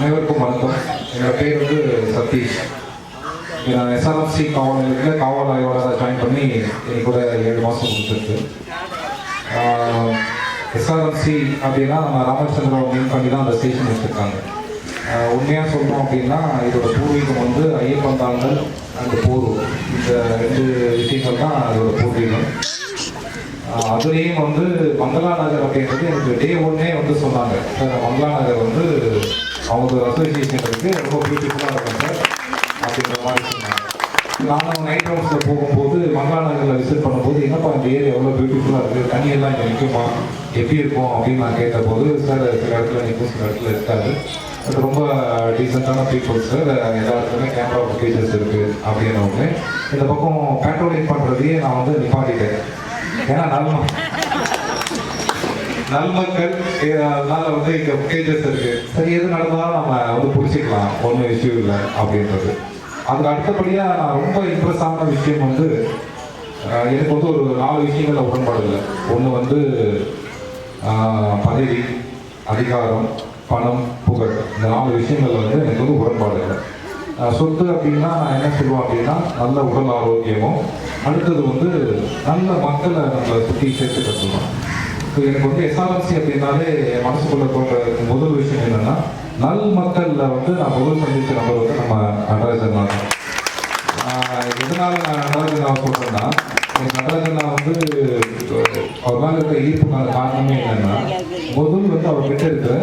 அனைவருக்கும் வணக்கம். என்னோட பேர் வந்து சதீஷ். நான் எஸ்ஆர்எஃப்சி காவல் நிலையத்தில் காவல் ஆய்வாளராக ஜாயின் பண்ணி எனக்கு கூட ஏழு மாதம் கொடுத்துருக்கு எஸ்ஆர்எஃப்சி அப்படின்னா நம்ம ராமச்சந்திராவை மீன் பண்ணி தான் அந்த ஸ்டேஷன் வச்சுருக்காங்க. உண்மையாக சொல்கிறோம் அப்படின்னா இதோட பூர்வீகம் வந்து ஐயப்பந்தாங்கல் அந்த போரூர் இந்த ரெண்டு விஷயங்கள் தான் அதோட பூர்வீகம். அதுலேயும் வந்து மங்களா நகர் அப்படின்றது எனக்கு டே ஒன்னே வந்து சொன்னாங்க. மங்களா நகர் வந்து அவங்க அசோசியேஷன் இருக்குது ரொம்ப பியூட்டிஃபுல்லாக இருக்கும் சார். அப்படின்ற மாதிரி சொன்னாங்க. நானும் நைட் ரவுண்ட்ஸில் போகும்போது மங்களா விசிட் பண்ணும்போது என்னப்பா இந்த ஏரியா எவ்வளோ பியூட்டிஃபுல்லாக இருக்குது தண்ணியெல்லாம் இங்கே நிற்குமா எப்படி இருக்கும்? அப்படின்னு நான் கேட்டபோது சார் சில இடத்துல நிற்கும் சில இடத்துல இருக்காது. அது ரொம்ப டீசெண்டான பீப்புள் சார் எல்லா கேமரா ஃபுட்டேஜஸ் இருக்குது அப்படின்னு ஒன்று இந்த பக்கம் பேட்ரோலிங் பண்ணுறதையே நான் வந்து நிப்பாட்டிட்டேன். ஏன்னா நல்லா நல்மக்கள் அதனால வந்து இங்க கேஜஸ் இருக்கு சரி எது நடந்தாலும் நம்ம வந்து பிடிச்சிக்கலாம் ஒன்றும் இஷ்யூ இல்லை அப்படின்றது. அதுக்கு அடுத்தபடியா நான் ரொம்ப இம்ப்ரெஸ் ஆன விஷயம் வந்து எனக்கு வந்து ஒரு நாலு விஷயங்கள்ல உடன்பாடு இல்லை. ஒன்று வந்து பதவி அதிகாரம் பணம் புகழ். இந்த நாலு விஷயங்கள் வந்து எனக்கு வந்து உடன்பாடு இல்லை. சொத்து அப்படின்னா நான் என்ன சொல்லுவேன் அப்படின்னா நல்ல உடல் ஆரோக்கியமும் அடுத்தது வந்து நல்ல மக்களை நம்மளை சுற்றி சேர்த்து கற்றுக்கணும் இப்போ எனக்கு வந்து எஸ்ஆர்எம்சி அப்படின்னாலே மனசுக்குள்ள தோன்ற முதல் விஷயம் என்னன்னா நல் மக்கள்ல வந்து நான் முதல் சந்தித்த நபர் வந்து நம்ம நடராஜன் தான் எதனால நான் நடராஜனா சொல்றேன்னா எனக்கு வந்து அவர் மேலே இருக்கிற ஈர்ப்புக்கான காரணமே என்னன்னா முதல் வந்து அவர் கிட்ட இருக்கிற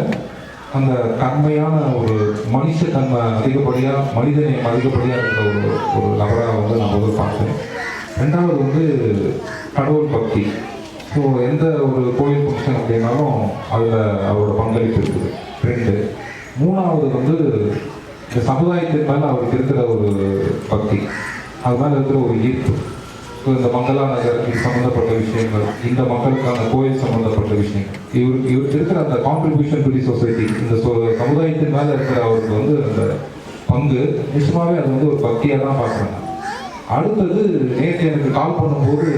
அந்த கண்மையான ஒரு மனுஷ தன்மை அதிகப்படியாக மனிதனை அதிகப்படியாக இருக்கிற ஒரு ஒரு நபராக வந்து நான் முதல் பார்த்தேன் ரெண்டாவது வந்து கடவுள் பக்தி ஸோ எந்த ஒரு கோயில் ஃபங்க்ஷன் அப்படின்னாலும் அதில் அவரோட பங்களிப்பு இருக்குது. ரெண்டு. மூணாவது வந்து இந்த சமுதாயத்தின் மேலே அவருக்கு இருக்கிற ஒரு பக்தி. அது மேலே இருக்கிற ஒரு ஈர்ப்பு. ஸோ இந்த மங்களா நகரத்தில் சம்மந்தப்பட்ட விஷயங்கள் இந்த மக்களுக்கான கோயில் சம்மந்தப்பட்ட விஷயங்கள். இவர் இவருக்கு இருக்கிற அந்த கான்ட்ரிபியூஷன் டு தி சொசைட்டி இந்த சொ- சமுதாயத்தின் மேலே இருக்கிற அவருக்கு வந்து அந்த பங்கு நிச்சயமாகவே அது வந்து ஒரு பக்தியாக தான் பார்க்குறாங்க. அடுத்தது நேற்று எனக்கு கால் பண்ணும்போது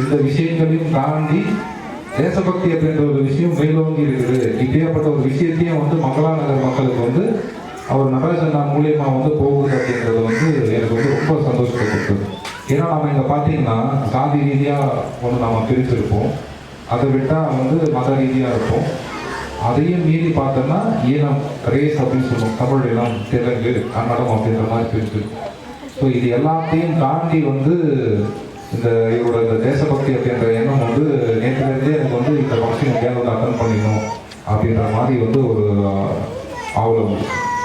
இந்த விஷயங்களையும் தாண்டி தேசபக்தி அப்படின்ற ஒரு விஷயம் மேலோங்கி இருக்குது. இப்படியாப்பட்ட ஒரு விஷயத்தையும் வந்து மங்களா நகர் மக்களுக்கு வந்து அவர் நடராஜண்ணா மூலியமா வந்து போகுது அப்படின்றது வந்து எனக்கு வந்து ரொம்ப சந்தோஷத்தை கொடுத்தது ஏன்னா நம்ம இங்கே பார்த்தீங்கன்னா சாதி ரீதியாக ஒன்று நம்ம பிரிச்சிருப்போம். அதை விட்டால் வந்து மத ரீதியாக இருப்போம். அதையும் மீறி பார்த்தோம்னா ஈனம் ரேஸ் அப்படின்னு சொல்லுவோம். தமிழ் இனம் தெலுங்கு கன்னடம் அப்படின்ற மாதிரி பிரிச்சு ஸோ இது எல்லாத்தையும் தாண்டி வந்து இந்த இவரோட இந்த தேசபக்தி அப்படின்ற எண்ணம் வந்து நேற்றுலேருந்தே எனக்கு வந்து இந்த ஃபங்க்ஷன் எப்படியாவது வந்து அட்டன் பண்ணிடணும் அப்படின்ற மாதிரி வந்து ஒரு ஆவலம்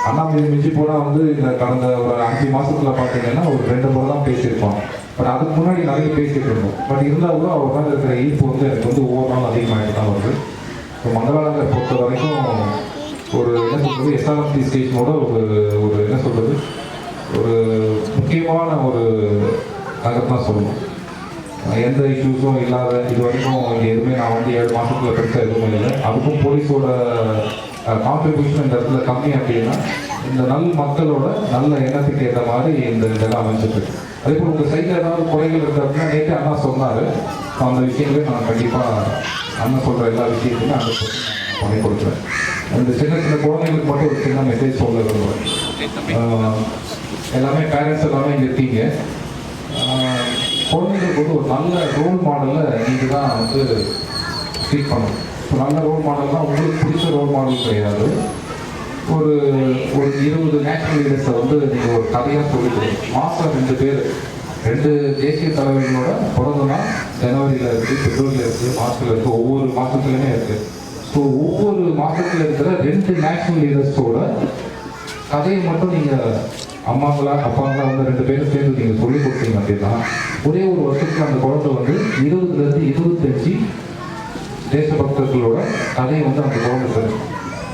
ஆனால் மிஞ்சி மிஞ்சி போனால் வந்து இந்த கடந்த ஒரு அஞ்சு மாதத்தில் பார்த்தீங்கன்னா ஒரு ரெண்டு முறை தான் பேசியிருப்பான் பட் அதுக்கு முன்னாடி நிறைய பேசிட்டு இருந்தோம். பட் இருந்தால் கூட அவர் மேலே இருக்கிற ஈர்ப்பு வந்து எனக்கு வந்து ஒவ்வொரு நாள் அதிகமாகிட்டு தான் வருது. இப்போ மங்களாநகர் பொறுத்த வரைக்கும் ஒரு என்ன சொல்கிறது எஸ்ஆர்எம்டி ஸ்டேஷனோட ஒரு ஒரு என்ன சொல்கிறது ஒரு முக்கியமான ஒரு நகரம் தான் சொல்லணும். எந்த இஷ்யூஸும் இல்லாத இது வரைக்கும் இங்கே எதுவுமே நான் வந்து ஏழு மாதத்துக்கு பெருசாக எதுவுமே இல்லை. அதுக்கும் போலீஸோட கான்ட்ரிபியூஷன் இந்த இடத்துல கம்மி அப்படின்னா இந்த நல் மக்களோட நல்ல எண்ணத்துக்கு ஏற்ற மாதிரி இந்த இதெல்லாம் அமைஞ்சிட்டு அதே போல் உங்கள் சைடில் ஏதாவது குறைகள் இருக்குது அப்படின்னா நேற்று அண்ணா சொன்னார். அந்த விஷயங்களே நான் கண்டிப்பாக அண்ணன் சொல்கிற எல்லா விஷயத்தையுமே அந்த பண்ணி கொடுக்குறேன் இந்த சின்ன சின்ன குழந்தைங்களுக்கு மட்டும் ஒரு சின்ன மெசேஜ் சொல்ல விரும்புகிறேன் எல்லாமே பேரண்ட்ஸ் எல்லாமே இங்கே இருக்கீங்க. குழந்தைங்களுக்கு வந்து ஒரு நல்ல ரோல் மாடலை நீங்கள் தான் வந்து ட்ரீட் பண்ணணும். இப்போ நல்ல ரோல் மாடல்னா உங்களுக்கு பிடிச்ச ரோல் மாடல் கிடையாது. ஒரு ஒரு இருபது நேஷனல் லீடர்ஸை வந்து நீங்கள் ஒரு கதையாக சொல்லிக்கணும் மாதம் ரெண்டு பேர். ரெண்டு தேசிய தலைவர்களோட பிறந்தனா ஜனவரியில் இருக்குது பிப்ரவரியில் இருக்குது மார்ச்சில் இருக்குது ஒவ்வொரு மாதத்துலையுமே இருக்குது ஸோ ஒவ்வொரு மாதத்தில் இருக்கிற ரெண்டு நேஷனல் லீடர்ஸோட கதையை மட்டும் நீங்கள் அம்மாங்களா அப்பாங்களா வந்து ரெண்டு பேரும் சேர்ந்து நீங்கள் சொல்லி கொடுத்தீங்க அப்படின்னா ஒரே ஒரு வருஷத்துல அந்த குழந்தை வந்து இருபதுலேருந்து இருபத்தஞ்சு தேசபக்தர்களோட கதையை வந்து அந்த குழந்தை பெறும்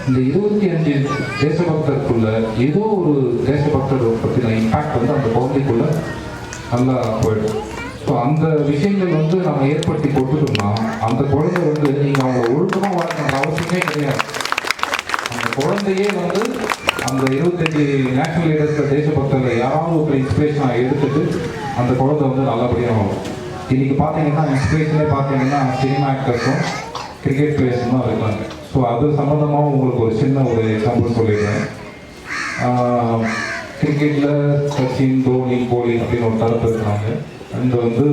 இந்த இருபத்தி அஞ்சு தேசபக்தருக்குள்ள ஏதோ ஒரு தேசபக்தர் பற்றின இம்பாக்ட் வந்து அந்த குழந்தைக்குள்ள நல்லா போயிடும். ஸோ அந்த விஷயங்கள் வந்து நம்ம ஏற்படுத்தி கொடுத்துட்டோம்னா அந்த குழந்தை வந்து நீங்கள் அவங்களை ஒழுக்கமாக வளர்க்கணும் அவசியமே கிடையாது. அந்த குழந்தையே வந்து அந்த இருபத்தஞ்சு நேஷனல் லீடர்ஸ் தேசபக்தர்கள் யாராவது ஒரு இன்ஸ்பிரேஷனாக எடுத்துட்டு அந்த குழந்தை வந்து நல்லபடியாக வரும் இன்னைக்கு பார்த்தீங்கன்னா இன்ஸ்பிரேஷனே பார்த்தீங்கன்னா சினிமா ஆக்டர்ஸும் கிரிக்கெட் பிளேயர்ஸும் தான் இருக்காங்க. ஸோ அது சம்மந்தமாக உங்களுக்கு ஒரு சின்ன ஒரு எக்ஸாம்பிள் சொல்லிடுறேன். கிரிக்கெட்டில் சச்சின் தோனி கோலி அப்படின்னு ஒரு தரப்பு இருக்கிறாங்க அண்ட் வந்து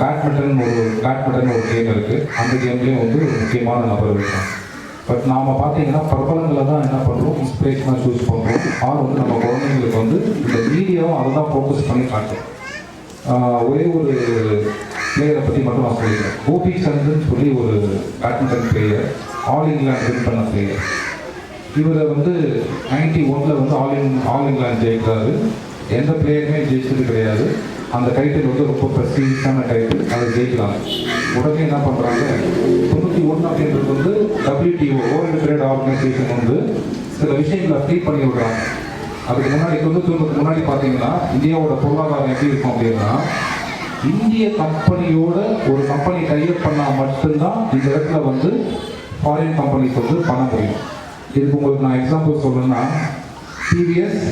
பேட்மிண்டன் ஒரு பேட்மிண்டன் ஒரு கேம் இருக்குது அந்த கேம்லேயும் வந்து முக்கியமான நபர் இருக்காங்க. பட் நாம் பார்த்தீங்கன்னா பிரபலங்களை தான் என்ன ஸ்பேஸ்லாம் சூஸ் பண்ணுறோம் ஆர் வந்து நம்ம குழந்தைங்களுக்கு வந்து இந்த வீடியோவும் அதை தான் ஃபோக்கஸ் பண்ணி காட்டும் ஒரே ஒரு பிளேயரை பற்றி மட்டும் நான் சொல்லியிருக்கேன் கோபி சந்துன்னு சொல்லி ஒரு badminton player all England win பண்ண பிளேயர் இவரை வந்து நைன்டி ஒனில் வந்து ஆல் இங் ஆல் இங்கிலாந்து ஜெயிக்கிறாரு. எந்த பிளேயருமே ஜெயிச்சது கிடையாது. அந்த டைட்டில் வந்து ரொம்ப ப்ரெஸ்டீஜான டைட்டில். அதை ஜெயிக்கிறாங்க உடனே என்ன பண்ணுறாங்க தொண்ணூற்றி ஒன்று அப்படின்றது வந்து டபிள்யூடிஓ வேர்ல்டு ட்ரேட் ஆர்கனைசேஷன் வந்து சில விஷயங்களை ஃப்ரீ பண்ணி விடுறாங்க. அதுக்கு முன்னாடி தொண்ணூற்றி ஒன்றுக்கு முன்னாடி பார்த்தீங்கன்னா இந்தியாவோட பொருளாதாரம் எப்படி இருக்கும் அப்படின்னா இந்திய கம்பெனியோட ஒரு கம்பெனி டைப் பண்ணால் மட்டும்தான் இந்த இடத்துல வந்து ஃபாரின் கம்பெனிக்கு வந்து பண்ண முடியும் இதுக்கு உங்களுக்கு நான் எக்ஸாம்பிள் சொல்லணும்னா டிவிஎஸ்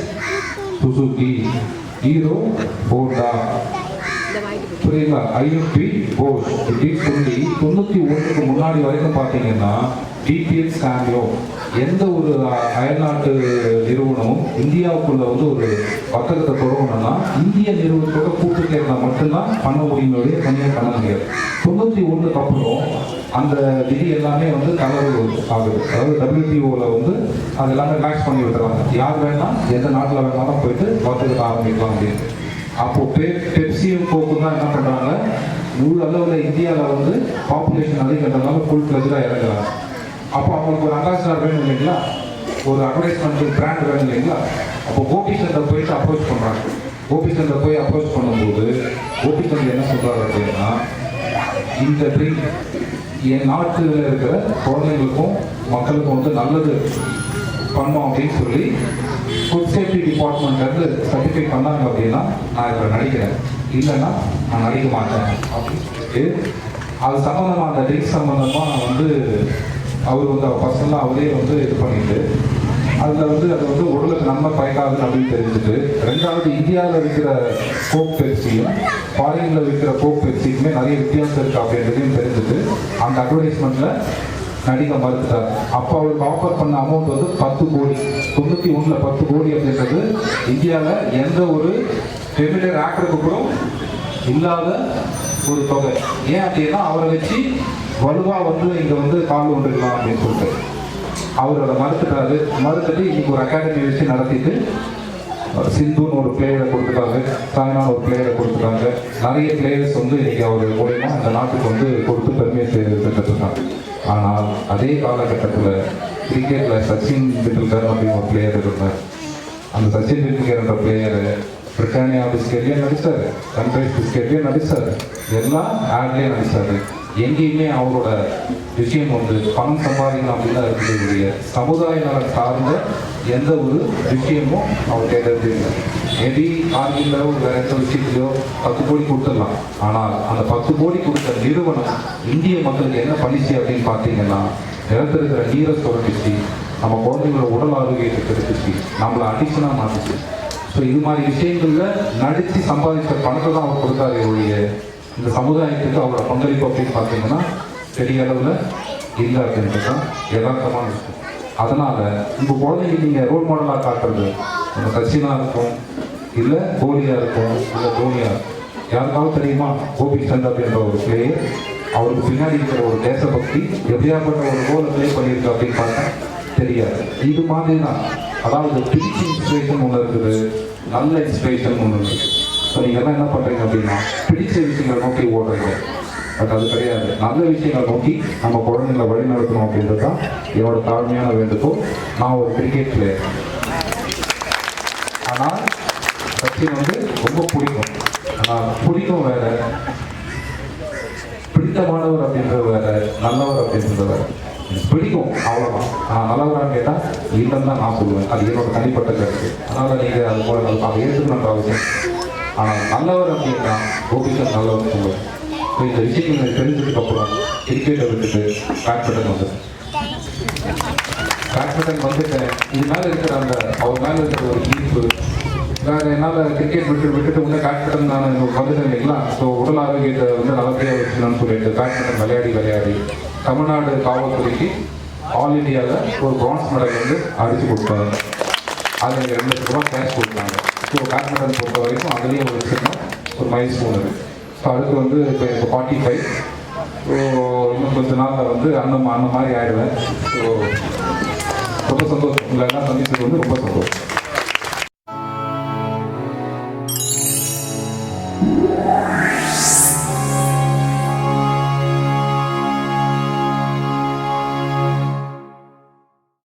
சுசுகி ஹீரோ ஹோண்டா புரியுங்களா ஐஎம்பி போஸ் இப்படின்னு சொல்லி தொண்ணூற்றி ஒன்றுக்கு முன்னாடி வரைக்கும் பார்த்தீங்கன்னா டிபிஎஸ் சாம்பியோ எந்த ஒரு அயல்நாட்டு நிறுவனமும் இந்தியாவுக்குள்ள வந்து ஒரு வர்த்தகத்தை தொடங்கணும்னா இந்திய நிறுவனத்தோட கூட்டு சேர்ந்தால் மட்டும்தான் பண்ண முடியுமே தனியாக பண்ண முடியாது தொண்ணூற்றி ஒன்றுக்கு அப்புறம் அந்த விதி எல்லாமே வந்து கலவு ஆகுது. அதாவது டபிள்யூடிஓவில் வந்து அது எல்லாமே ரிலாக்ஸ் பண்ணி விட்டுறாங்க. யார் வேணால் எந்த நாட்டில் வேணாலும் போயிட்டு வர்த்தகத்தை ஆரம்பிக்கலாம் அப்படின்னு. அப்போ பெ பெப்சியும் கோக்கும் தான் என்ன பண்ணுறாங்க முழு அளவில் இந்தியாவில் வந்து பாப்புலேஷன் அதிகன்றதுனால ஃபுல் ஃபிளஜாக இறங்குறாங்க. அப்போ அவங்களுக்கு ஒரு அம்பாசிடர் வேணும் இல்லைங்களா? ஒரு அட்வர்டைஸ்மெண்ட் பிராண்ட் வேணும் இல்லைங்களா? அப்போ கோபிச்சந்தர் போயிட்டு அப்ரோச் பண்ணுறாங்க கோபி சந்தர் போய் அப்ரோச் பண்ணும்போது கோபிச்சந்தர் என்ன சொல்கிறார் அப்படின்னா இந்த ட்ரிங்க் என் நாட்டில் இருக்கிற குழந்தைங்களுக்கும் மக்களுக்கும் வந்து நல்லது பண்ணோம் அப்படின்னு சொல்லி ஃபுட் சேஃப்டி டிபார்ட்மெண்ட்லேருந்து சர்டிஃபிகேட் பண்ணாங்க அப்படின்னா நான் இதில் நடிக்கிறேன். இல்லைன்னா நான் நடிக்க மாட்டேன் அப்படின்னு சொல்லிட்டு அது சம்மந்தமாக அந்த ட்ரிங்க் சம்மந்தமாக வந்து அவர் வந்து பர்சனலாக அவரே வந்து இது பண்ணிட்டு அதில் வந்து அது வந்து உடலுக்கு நன்மை பயக்காதுன்னு அப்படின்னு தெரிஞ்சுட்டு ரெண்டாவது இந்தியாவில் இருக்கிற கோக் பெப்சியும் ஃபாரினில் இருக்கிற கோக் பெப்சிக்குமே நிறைய வித்தியாசம் இருக்குது அப்படின்றதையும் தெரிஞ்சுட்டு அந்த அட்வர்டைஸ்மெண்ட்டில் நடிக மறுத்துட்டார். அப்போ அவருக்கு ஆஃபர் பண்ண அமௌண்ட் வந்து பத்து கோடி தொண்ணூற்றி ஒன்றில் பத்து கோடி அப்படின்றது இந்தியாவில் எந்த ஒரு ஃபெமிலியர் ஆக்டருக்கு கூட இல்லாத ஒரு தொகை. ஏன் அப்படின்னா அவரை வச்சு வலுவாக வந்து இங்கே வந்து கால் ஒன்றுக்கலாம் அப்படின்னு சொல்லிட்டு. அவர் அதை மறுத்துட்டாரு. மறுத்துட்டு இன்னைக்கு ஒரு அகாடமி வச்சு நடத்திட்டு சிந்துன்னு ஒரு பிளேயரை கொடுத்துட்டாங்க சாய்னான்னு ஒரு பிளேயரை கொடுத்துட்டாங்க நிறைய பிளேயர்ஸ் வந்து இன்னைக்கு அவர் மூலயமா அந்த நாட்டுக்கு வந்து கொடுத்து பெருமையை சேர்த்துட்டு ஆனால் அதே காலகட்டத்தில் கிரிக்கெட்டில் சச்சின் டெண்டுல்கர் அப்படின்னு ஒரு பிளேயர் இருந்தார். அந்த சச்சின் டெண்டுல்கர் என்ற பிளேயரு பிரிட்டானியா பிஸ்கெட்லேயே நடித்தார் சன்ரைஸ் பிஸ்கெட்லேயே நடித்தார் எல்லாம் ஆட்லேயே நடித்தார் எங்கேயுமே அவரோட விஷயம் வந்து பணம் சம்பாதிக்கணும் அப்படின்னு தான் இருக்குது சமுதாய நலன் சார்ந்த எந்த ஒரு விஷயமும் அவர் கேட்டது இல்லை மேபி ஆர்மியிலோ வேற எந்த விஷயத்திலையோ பத்து கோடி கொடுத்துடலாம். ஆனால் அந்த பத்து கோடி கொடுத்த நிறுவனம் இந்திய மக்களுக்கு என்ன பண்ணிச்சு அப்படின்னு பார்த்தீங்கன்னா நிலத்திருக்கிற நீரை சுரண்டிச்சு நம்ம குழந்தைங்களோட உடல் ஆரோக்கியத்தை கெடுத்துச்சு நம்மளை அடிஷனாக மாட்டுச்சு ஸோ இது மாதிரி விஷயங்களில் நடித்து சம்பாதித்த பணத்தை தான் அவர் கொடுத்தாரு ஒழிய இந்த சமுதாயத்துக்கு அவரோட பங்களிப்பு அப்படின்னு பார்த்தீங்கன்னா பெரிய அளவில் இல்லை அப்படின்றது தான் யதார்த்தமான விஷயம். அதனால் உங்க குழந்தைங்க நீங்கள் ரோல் மாடலாக காட்டுறது நம்ம சச்சினா இருக்கும் இல்லை கோலியாக இருக்கும் இல்லை தோனியாக இருக்கும். யாருக்காவது தெரியுமா? கோபி சந்த் அப்படின்ற ஒரு பிளேயர் அவருக்கு பின்னாடி இருக்கிற ஒரு தேசபக்தி எப்படியாப்பட்ட ஒரு ரோலை ப்ளே பண்ணியிருக்கு அப்படின்னு பார்த்தா தெரியாது. இது மாதிரி தான் அதாவது பிடிச்ச இன்ஸ்பிரேஷன் ஒன்று இருக்குது நல்ல இன்ஸ்பிரேஷன் ஒன்று இருக்குது. ஸோ நீங்கள் எல்லாம் என்ன பண்ணுறீங்க அப்படின்னா பிடிச்ச விஷயங்களை நோக்கி ஓடுறீங்க. பட் அது கிடையாது. நல்ல விஷயங்களை நோக்கி நம்ம குழந்தைங்களை வழி நடத்தணும் அப்படின்றது தான் என்னோட தாழ்மையான வேண்டுகோள். நான் ஒரு கிரிக்கெட் பிளேயர் ஆனால் சச்சின் வந்து ரொம்ப பிடிக்கும். ஆனால் பிடிக்கும் வேற பிடித்தமானவர் அப்படின்றது வேற நல்லவர் அப்படின்றது வேற. எனக்கு பிடிக்கும் அவ்வளோதான் நான் நல்லவரான்னு கேட்டால் இல்லைன்னு தான் நான் சொல்லுவேன். அது என்னோட தனிப்பட்ட கருத்து. அதனால் நீங்கள் அது போல அதை ஏற்றுக்கணுன்ற அவசியம் ஆனால் நல்லவர் அப்படின்னா கோபிச்சந்த் நல்லவர் சொல்லுவார் ஸோ இந்த விஷயங்கள் தெரிஞ்சதுக்கு அப்புறம் கிரிக்கெட்டை விட்டுட்டு பேட்மிண்டன் வந்து பேட்மிண்டன் வந்துட்டேன். இது மேலே இருக்கிற அந்த அவர் மேலே இருக்கிற ஒரு ஈர்ப்பு. வேறு என்னால் கிரிக்கெட் விட்டு விட்டுட்டு வந்து பேட்மிண்டன் நான் வந்துட்டேன் இல்லைங்களா? ஸோ உடல் ஆரோக்கியத்தை வந்து நல்லபடியாக வச்சுக்கணும்னு சொல்லிட்டு பேட்மிண்டன் விளையாடி விளையாடி தமிழ்நாடு காவல்துறைக்கு ஆல் இண்டியாவில் ஒரு பிரான்ஸ் மெடல் வந்து அடித்து கொடுத்தாங்க அது எனக்கு ரெண்டு லட்ச ரூபா கேஷ் கொடுத்தாங்க. ஸோ பேட்மிண்டன் பொறுத்த வரைக்கும் அதுலேயும் ஒரு சின்ன ஒரு மைல் ஸ்பூன் இருக்குது ஸோ அதுக்கு வந்து இப்போ எனக்கு ஃபார்ட்டி ஃபைவ் ஸோ இன்னும் கொஞ்ச நாளில் வந்து அண்ணன் அண்ணன் மாதிரி ஆயிடுவேன். ஸோ ரொம்ப சந்தோஷம். உங்களை எல்லாம் சந்திச்சது வந்து ரொம்ப சந்தோஷம்.